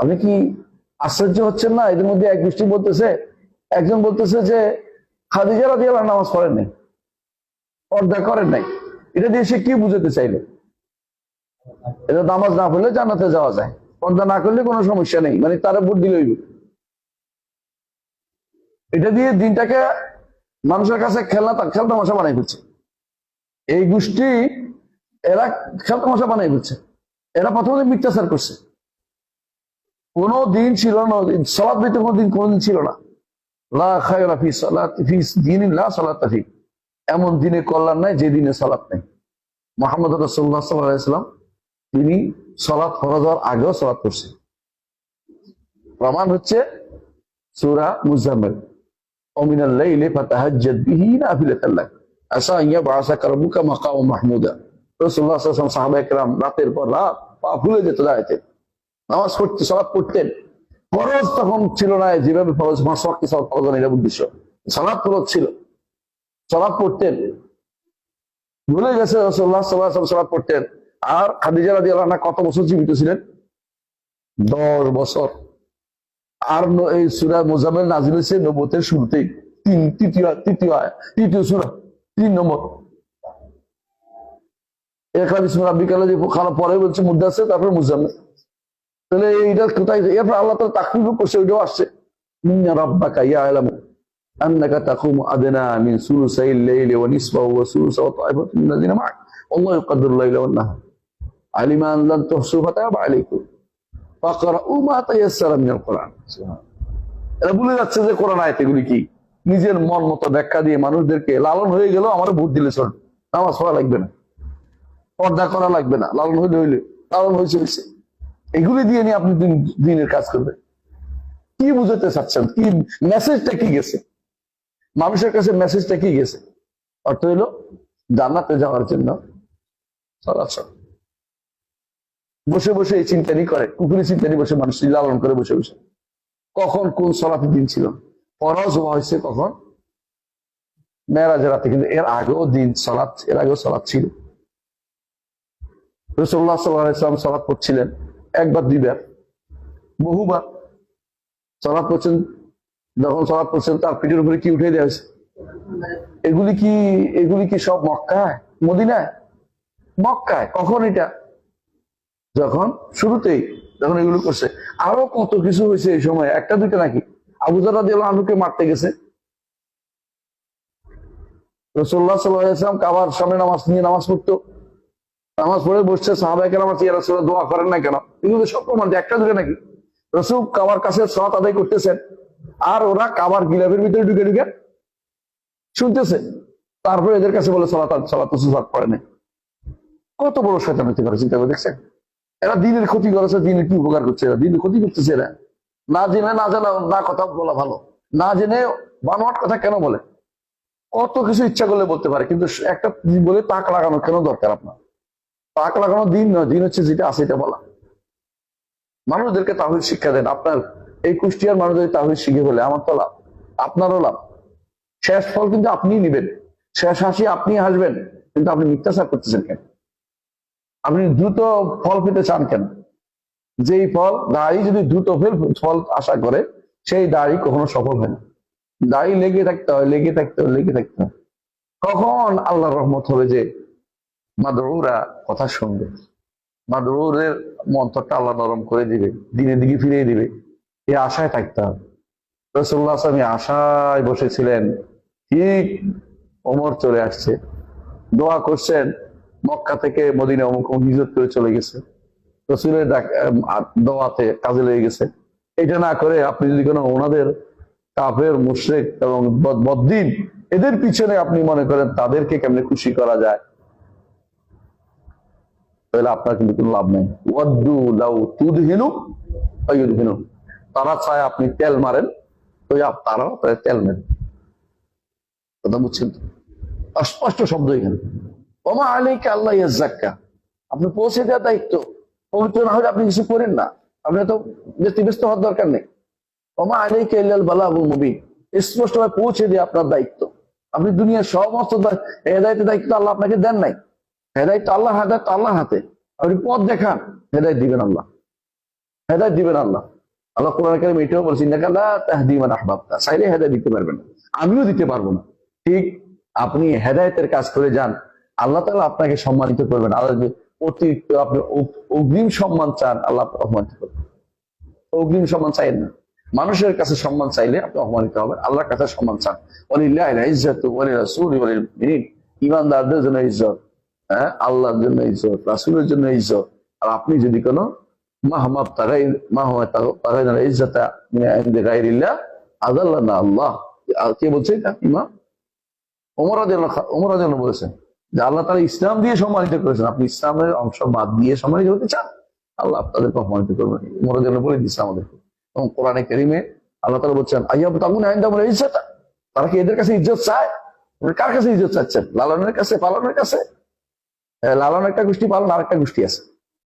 আপনি কি আশ্চর্য হচ্ছেন না? এদের মধ্যে এক গোষ্ঠী বলতেছে, একজন বলতেছে যে খাদিজা রাজি আল্লাহ নামাজ পড়েন নাই, পর্দা করেন নাই। এটা দিয়ে সে কি বুঝাতে চাইলো? এটা নামাজ না পড়লে জান্নাতে যাওয়া যায়। পর্দা না করলে কোনো সমস্যা নেই মানে তারা ভোট দিলে হইবে। এটা দিয়ে দিনটাকে মানুষের কাছে খেলনা খেল তামাশা বানাই ফেলছে। এই গোষ্ঠী এরা খেল তামাশা বানাই ফেলছে। এরা প্রথমে মিথ্যাচার করছে। কোনো দিন ছিল না সলাৎ দিতে কোনো দিন ছিল না। এমন দিনে কল্যাণ নাই, যে দিনে সালাত নাই। মোহাম্মদ তিনি সালাত ফরজ হওয়ার আগেও সালাত করছেন প্রমাণ হচ্ছে সূরা মুজাম্মিল। ওমিনাল লাইলি ফাতাহাজ্জাদ বিহি লাক আসা ইয়া বাসাকা রাব্বুকা মাকাম মাহমুদা। রাতের পর রাত পা ভুলে যেত নামাজ পড়তে পড়তেন। ফরজ তখন ছিল না, যেভাবে ফরজ এটা উদ্দেশ্য ফরজ ছিল। পড়তেন। ভুলে গেছে পড়তেন। আর খাদিজা রাজি আল্লাহ কত বছর জীবিত ছিলেন? দশ বছর। আর এই সুরা মোজামেল নাজিল হয়েছে নবতের শুরুতেই। তিন, তৃতীয় তৃতীয় তৃতীয় সুরা, তিন নম্বর। এখানে সুরা বিকালে যে পরে বলছে আছে, তারপরে তাহলে এইটা কোথায়? এরপর আল্লাহ তালা করছে, ওইটাও আসছে। যাচ্ছে যে এগুলি কি? নিজের মন মতো ব্যাখ্যা দিয়ে মানুষদেরকে লালন হয়ে গেল আমার ভোট দিলে চল নামাজ পড়া লাগবে না। পর্দা করা লাগবে না, লালন হইলে হইলে, লালন হয়েছে হয়েছে এগুলি দিয়ে নিয়ে আপনি দিনের কাজ করবেন। কি বুঝাতে চাচ্ছেন? কি মেসেজটা কি গেছে? মানুষের কাছে মেসেজটা কি গেছে? অর্থ হইল, জান্নাতে যাওয়ার জন্য চলাচল। বসে বসে এই চিন্তানি করে কুকুরি চিন্তানি বসে মানুষ লালন করে বসে বসে। কখন কোন সলাপের দিন ছিল? ফরজ হওয়া হয়েছে কখন? মেয়েরাজের রাতে কিন্তু এর আগেও দিন সলাৎ এর আগেও সলাৎ ছিল। রসুল্লাহ সলাৎ পড়ছিলেন, একবার দুইবার। বহুবার সলাৎ পড়ছেন, যখন সলাৎ পড়ছেন তার পিঠের উপরে কি উঠে দেওয়া হয়েছে? এগুলি কি এগুলি কি সব মক্কায়? মদিনায়? মক্কায়? কখন এটা? যখন শুরুতেই, যখন এগুলো করছে। আরও কত কিছু হয়েছে এই সময়? একটা দুইটা নাকি? আবুজারা দিল আলুকে মারতে গেছে। রসুল্লাহ সাল্লাম কাবার সামনে নামাজ নিয়ে নামাজ পড়তো। নামাজ পড়ে বসছে সাহাবাই কেন আমার সাল্লাহ দোয়া করেন না কেন? এগুলো সব প্রমাণ একটা দুটো নাকি? রসুল কাবার কাছে সৎ আদায় করতেছেন, আর ওরা কাবার গিলাফের ভিতরে ঢুকে ঢুকে শুনতেছে। তারপরে এদের কাছে বলে কত বড় শয়তানতি করে চিন্তা করে দেখছেন? এরা দিনের ক্ষতি করেছে, দিনের কি উপকার করছে এরা? দিনের ক্ষতি করতেছে এরা। না জেনে, না জানা, না কথা বলা ভালো। না জেনে বানোয়াট কথা কেন বলে? কত কিছু ইচ্ছা করলে বলতে পারে, কিন্তু একটা বলে তাক লাগানো কেন দরকার আপনার? তাক লাগানো দিন নয়, দিন হচ্ছে যেটা আছে এটা বলা। মানুষদেরকে তাহিদ শিক্ষা দেন। আপনার এই কুষ্টিয়ার মানুষদের তাহিদ শিখে বলে, আমার তো লাভ। আপনারও লাভ। শেষ ফল কিন্তু আপনি নিবেন। শেষ হাসি আপনি হাসবেন, কিন্তু আপনি মিথ্যাচার করতেছেন কেন? আপনি দ্রুত ফল পেতে চান কেন? যেই ফল, দাড়ি যদি দ্রুত ফেল, ফল আশা করে, সেই দাড়ি কখনো সফল হয় না। দাড়ি লেগে থাকতে হয়, লেগে থাকতে হয়, লেগে থাকতে হয়। কখন আল্লাহর রহমত হবে যে মাদরুরা কথা শুনবে। মাদরুরের মন্ত্রটা আল্লাহ নরম করে দিবে, দিনের দিকে ফিরিয়ে দিবে। এই আশায় থাকতে হবে। রসুল্লাহ আসলামী আশায় বসেছিলেন, ঠিক ওমর চলে আসছে। দোয়া করছেন, মক্কা থেকে মদিনা অমুক হিজরত করে চলে গেছে। রসুলের দোয়াতে কাজে লেগে গেছে। এটা না করে আপনি যদি কোনো ওনাদের কাফের, মুশরেক এবং বদ- বদ্দিন, এদের পিছনে আপনি মনে করেন তাদেরকে কেমনে খুশি করা যায়? তাহলে আপনার কিন্তু কোনো লাভ নেই। ওয়াদ্দু লাউ তুদহিনু অয়ুদহিনু তারা চায় আপনি তেল মারেন, তো তারাও তেল মেন কথা বুঝছেন তো? অস্পষ্ট শব্দ এখানে। ওমা আলীকে আল্লাহ ইয়াজ্জাক্কা আপনি পৌঁছে দেওয়ার দায়িত্ব। পবিত্র না হলে আপনি কিছু করেন না। আপনি তো ব্যস্ত হওয়ার দরকার নেই। ওমা আলীকে ইল্লাল বালাগুল মুবিন। স্পষ্টভাবে পৌঁছে দেওয়া আপনার দায়িত্ব। আপনি দুনিয়ার সমস্ত এ দায়িত্ব দায়িত্ব আল্লাহ আপনাকে দেন নাই। হেদায়ত তো আল্লাহ, হেদায়ত তো আল্লাহ হাতে। আপনি পথ দেখান, হেদায়ত দিবেন আল্লাহ। হেদায়ত দিবেন আল্লাহ। আল্লাহ কোরআন কারিম এটাও ইন্নাকা তাহদিমান চাইলে হেদায়ত দিতে পারবেন। আমিও দিতে পারব না। ঠিক আপনি হেদায়তের কাজ করে যান, আল্লাহ তালা আপনাকে সম্মানিত করবেন। আল্লাহ অতিরিক্ত আপনি অগ্রিম সম্মান চান, আল্লাহ অপমানিত করবেন। অগ্রিম সম্মান চাইেন না। মানুষের কাছে সম্মান চাইলে আপনি অপমানিত হবেন। আল্লাহর কাছে সম্মান চান। অলিল্লাহ ইজ্জত ইমানদারদের জন্য ইজ্জত। হ্যাঁ? আল্লাহর জন্য ইজ্জত রাসূলের জন্য ইজ্জত আর আপনি যদি কোনো না আল্লাহ। কে বলছে বলেছেন যে আল্লাহ তাআলা ইসলাম দিয়ে সম্মানিত করেছেন। আপনি ইসলামের অংশ বাদ দিয়ে সম্মানিত হতে চান? আল্লাহ আপনাদেরকে অপমানিত করবেন বলে দিচ্ছে আমাদেরকে। এবং কোরআনে কারিমে আল্লাহ বলছেন আইয়াব তাগুন আইন্দামুল ইজ্জতা? তারা কি এদের কাছে ইজ্জত চায়? কার কাছে ইজ্জত চাচ্ছেন? লালনের কাছে, পালনের কাছে? লালন একটা গোষ্ঠী পালন আর একটা গোষ্ঠী আছে।